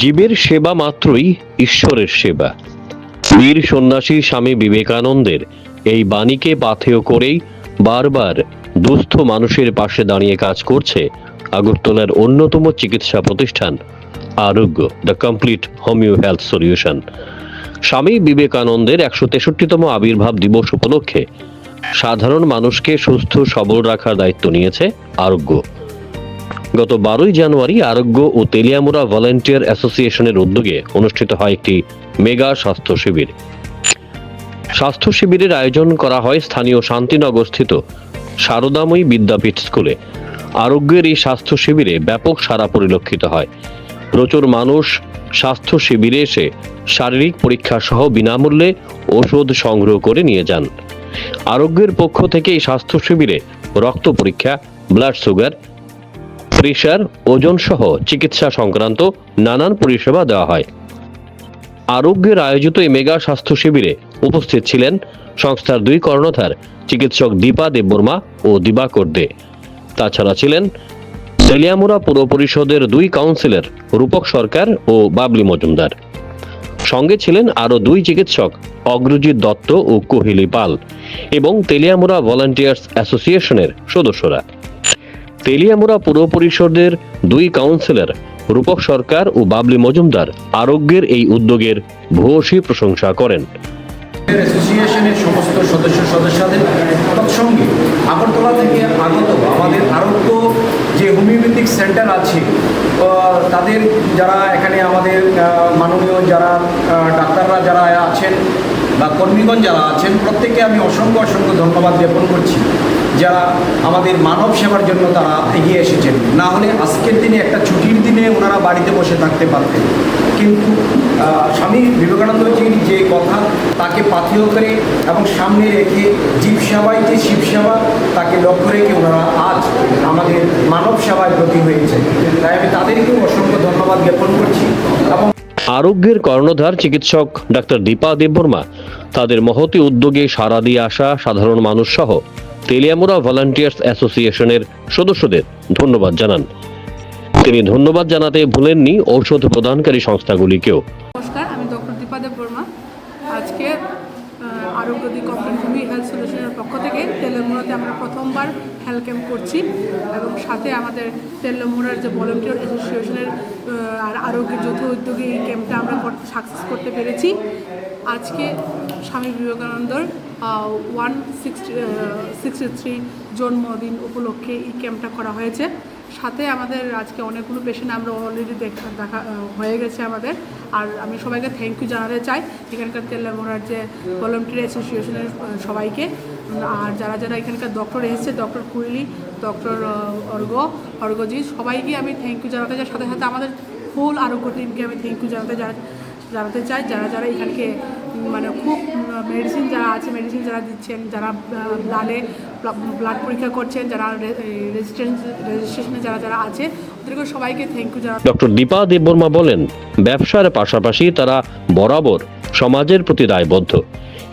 জীবের সেবা মাত্রই ঈশ্বরের সেবা। বীর সন্ন্যাসী স্বামী বিবেকানন্দের এই বাণীকে পাথেয় করেই বারবার দুস্থ মানুষের পাশে দাঁড়িয়ে কাজ করছে আগরতলার অন্যতম চিকিৎসা প্রতিষ্ঠান Arogya, the complete homoeo health solution. স্বামী বিবেকানন্দের একশো তেষট্টিতম আবির্ভাব দিবস উপলক্ষে সাধারণ মানুষকে সুস্থ, সবল রাখার দায়িত্ব নিয়েছে আরোগ্য। গত বারোই জানুয়ারি আরোগ্য ও তেলিয়ামুরা ভলেন্টিয়ার অ্যাসোসিয়েশনের উদ্যোগে অনুষ্ঠিত হয় একটি মেগা স্বাস্থ্য শিবির। স্বাস্থ্য শিবিরের আয়োজন করা হয় স্থানীয় শান্তিনগরস্থিত শারদাময়ী বিদ্যাপীঠ স্কুলে। আরোগ্যের এই স্বাস্থ্য শিবিরে ব্যাপক সারা পরিলক্ষিত হয়। প্রচুর মানুষ স্বাস্থ্য শিবিরে এসে শারীরিক পরীক্ষা সহ বিনামূল্যে ওষুধ সংগ্রহ করে নিয়ে যান। আরোগ্যের পক্ষ থেকে এই স্বাস্থ্য শিবিরে রক্ত পরীক্ষা, ব্লাড সুগার প্রেশার ওজন সহ চিকিৎসা সংক্রান্ত নানান পরিষেবা দেওয়া হয়। আরোগ্যের আয়োজিত এই মেগা স্বাস্থ্য শিবিরে উপস্থিত ছিলেন সংস্থার দুই কর্ণধার, চিকিৎসক দীপা দেববর্মা ও দিবাকর দে। তাছাড়া ছিলেন তেলিয়ামুড়া পুর পরিষদের দুই কাউন্সিলর, রূপক সরকার ও বাবলি মজুমদার। সঙ্গে ছিলেন আরও দুই চিকিৎসক, অগ্রজিৎ দত্ত ও কোহিলি পাল এবং তেলিয়ামুড়া ভলান্টিয়ার্স অ্যাসোসিয়েশনের সদস্যরা। তেলিয়ামুড়া পুর পরিষদের দুই কাউন্সিলর, রূপক সরকার ও বাবলি মজুমদার আরোগ্যের এই উদ্যোগের ভূয়সী প্রশংসা করেন। অ্যাসোসিয়েশনের সমস্ত সদস্য সদস্যদের তৎসঙ্গে আগরতলা থেকে আগত আমাদের আরোগ্য যে হোমিওপ্যাথিক সেন্টার আছে তাদের যারা এখানে আমাদের মাননীয় যারা ডাক্তাররা যারা আছেন বা কর্মীগণ যারা আছেন, প্রত্যেককে আমি অসংখ্য অসংখ্য ধন্যবাদ জ্ঞাপন করছি। যারা আমাদের মানব সেবার জন্য তারা এগিয়ে এসেছেন। না হলে আজকের দিনে একটা ছুটির দিনে ওনারা বাড়িতে বসে থাকতে পারতেন। কিন্তু স্বামী বিবেকানন্দজির যে কথা, তাকে পাথেয় করে এবং সামনে রেখে জীব সেবাই যে শিব সেবা, তাকে লক্ষ্য রেখে ওনারা আজ আমাদের মানব সেবায় ব্রতী হয়েছে তাই আমি তাদেরকেও অসংখ্য ধন্যবাদ জ্ঞাপন করছি এবং আরোগ্যের কর্ণধার চিকিৎসক ডাক্তার দীপা দেববর্মা তাদের মহতি উদ্যোগে সাড়া দিয়ে আসা সাধারণ মানুষ সহ তেলিয়ামুড়া ভলান্টিয়ার্স অ্যাসোসিয়েশনের সদস্যদের ধন্যবাদ জানান। তিনি ধন্যবাদ জানাতে ভুলেননি ঔষধ প্রদানকারী সংস্থাগুলিকেও নমস্কার আমি ডক্টর দীপা দেব বর্মা আজকে আহ, আরোগ্যদি কমপ্লিট ভূমি হেলথ সলিউশনের পক্ষ থেকে তেলেমুড়াতে আমরা হেলথ ক্যাম্প করছি এবং সাথে আমাদের তেলেমুড়ার যে ভলেন্টিয়ার অ্যাসোসিয়েশনের আর আরোগ্য যৌথ উদ্যোগে এই ক্যাম্পটা আমরা সাকসেস করতে পেরেছি। আজকে স্বামী বিবেকানন্দর ওয়ান সিক্সটি থ্রি জন্মদিন উপলক্ষে এই ক্যাম্পটা করা হয়েছে। সাথে আমাদের আজকে অনেকগুলো পেশেন্ট আমরা অলরেডি দেখা দেখা হয়ে গেছে আমাদের। আর আমি সবাইকে থ্যাংক ইউ জানাতে চাই এখানকার তেলেমোড়ার যে ভলেন্টিয়ার অ্যাসোসিয়েশনের সবাইকে। আর যারা যারা এখানকার ডক্টর এসেছে ডক্টর কুইলি ডক্টর অর্গ, অর্গজি, সবাইকে আমি থ্যাংক ইউ জানাতে চাই। সাথে সাথে আমাদের ফুল আরোগ্য টিমকে আমি থ্যাংক ইউ জানাতে জানাতে চাই। যারা যারা এখানকে মানে খুব মেডিসিন যারা আছে মেডিসিন যারা দিচ্ছেন, যারা ব্লাডে ব্লাড পরীক্ষা করছেন, যারা রেজিস্ট্রেন্স রেজিস্ট্রেশনে যারা যারা আছে ওদেরকে সবাইকে থ্যাংক ইউ জানাতে ডক্টর দীপা দেববর্মা বলেন, ব্যবসার পাশাপাশি তারা বরাবর সমাজের প্রতি দায়বদ্ধ।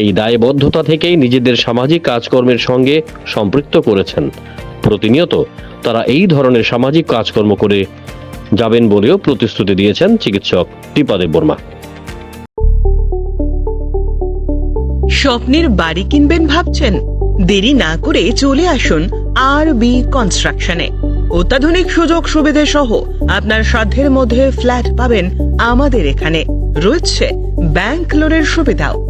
এই দায়বদ্ধতা থেকেই নিজেদের সামাজিক কাজকর্মের সঙ্গে সম্পৃক্ত করেছেন। প্রতিনিয়ত তারা এই ধরনের সামাজিক কাজকর্ম করে যাবেন বলেও প্রতিশ্রুতি দিয়েছেন চিকিৎসক দীপা দেববর্মা স্বপ্নের বাড়ি কিনবেন ভাবছেন? দেরি না করে চলে আসুন আর বি কনস্ট্রাকশনে। অত্যাধুনিক সুযোগ সুবিধে সহ আপনার সাধ্যের মধ্যে ফ্ল্যাট পাবেন আমাদের এখানে। রয়েছে ব্যাংক লোনের সুবিধাও।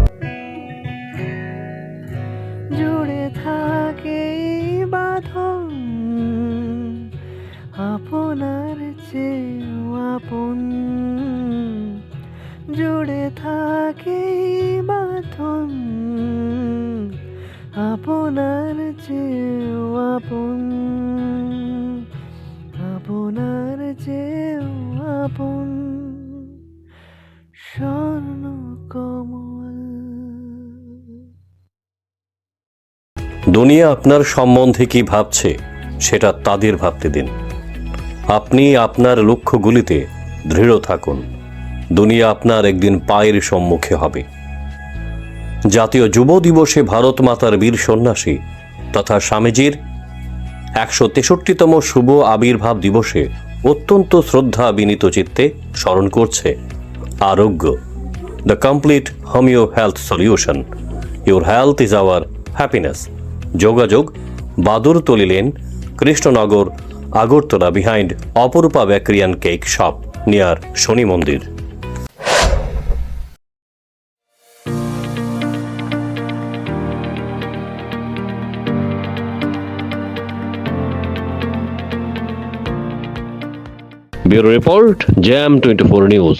চেয়েও আপন। জুড়ে থাকে বাঁধন। আপনার চেয়েও আপন। আপনার চেয়েও আপন। স্বর্ণ কমল। দুনিয়া আপনার সম্বন্ধে কি ভাবছে, সেটা তাদের ভাবতে দিন। আপনি আপনার লক্ষ্যগুলিতে দৃঢ় থাকুন। দুনিয়া আপনার একদিন পায়ের সম্মুখে হবে। জাতীয় যুব দিবসে ভারত মাতার বীর সন্ন্যাসী তথা স্বামীজির একশো তেষট্টিতম শুভ আবির্ভাব দিবসে অত্যন্ত শ্রদ্ধা বিনীত চিত্তে স্মরণ করছে Arogya. The complete homoeo health solution your health is our happiness যোগাযোগ Badurtali lane Krishnanagar Agartala behind Aparupa bakery and cake shop near Shani Mandir. Bureau report, jam twenty four news.